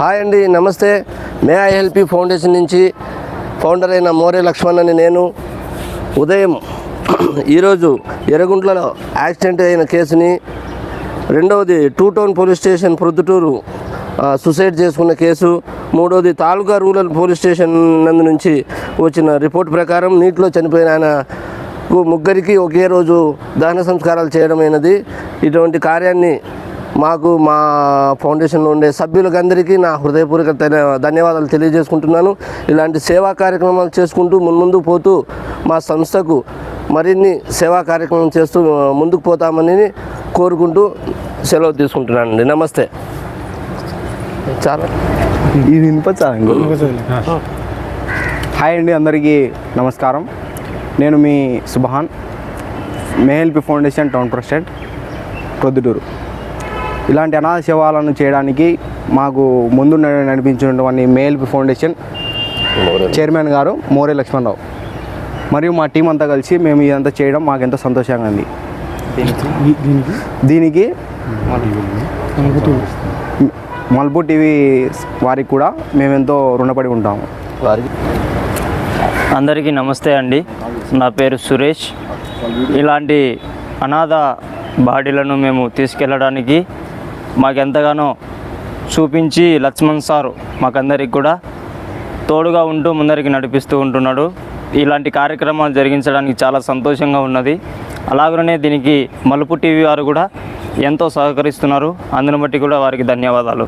Hi అండి నమస్తే. May I help foundation నుంచి ఫౌండర్ అయిన మోరే లక్ష్మణ్ అని నేను. ఉదయం ఈరోజు ఎర్రగుంట్లలో యాక్సిడెంట్ అయిన కేసుని రెండవది two town police station Proddatur suicide చేసుకున్న కేసు మూడవది తాలూకా రూరల్ పోలీస్ స్టేషన్ నందు నుంచి వచ్చిన రిపోర్ట్ ప్రకారం నీటిలో చనిపోయిన ఆయన ముగ్గురికి ఒకే రోజు దహన సంస్కారాలు చేయడమైనది. ఇటువంటి కార్యాన్ని మాకు మా ఫౌండేషన్లో ఉండే సభ్యులకు అందరికీ నా హృదయపూర్వక ధన్య- ధన్యవాదాలు తెలియజేసుకుంటున్నాను. ఇలాంటి సేవా కార్యక్రమాలు చేసుకుంటూ మున్ముందు పోతూ మా సంస్థకు మరిన్ని సేవా కార్యక్రమం చేస్తూ ముందుకు పోతామని కోరుకుంటూ సెలవు తీసుకుంటున్నానండి. నమస్తే. చాలా ఇది హాయ్ అండి అందరికీ నమస్కారం. నేను మీ Subhan may I help foundation town president Proddatur. ఇలాంటి అనాథ సేవలను చేయడానికి మాకు ముందు నడిపించినటువంటి మేహెల్పి ఫౌండేషన్ చైర్మన్ గారు మోరే లక్ష్మణరావు. మరియు మా టీం అంతా కలిసి మేము ఇదంతా చేయడం మాకు ఎంతో సంతోషంగా ఉంది. దీనికి మల్బు టీవీ వారికి కూడా మేమెంతో రుణపడి ఉంటాము. వారికి. అందరికీ నమస్తే అండి. నా పేరు సురేష్. ఇలాంటి అనాథ బాడీలను మేము తీసుకెళ్ళడానికి మాకెంతగానో చూపించి లక్ష్మణ్ సార్ మాకందరికి కూడా తోడుగా ఉంటూ ముందరికి నడిపిస్తూ ఉంటున్నాడు. ఇలాంటి కార్యక్రమాలు జరిగించడానికి చాలా సంతోషంగా ఉన్నది. అలాగనే దీనికి మలుపు టీవీ వారు కూడా ఎంతో సహకరిస్తున్నారు. అందుని బట్టి కూడా వారికి ధన్యవాదాలు.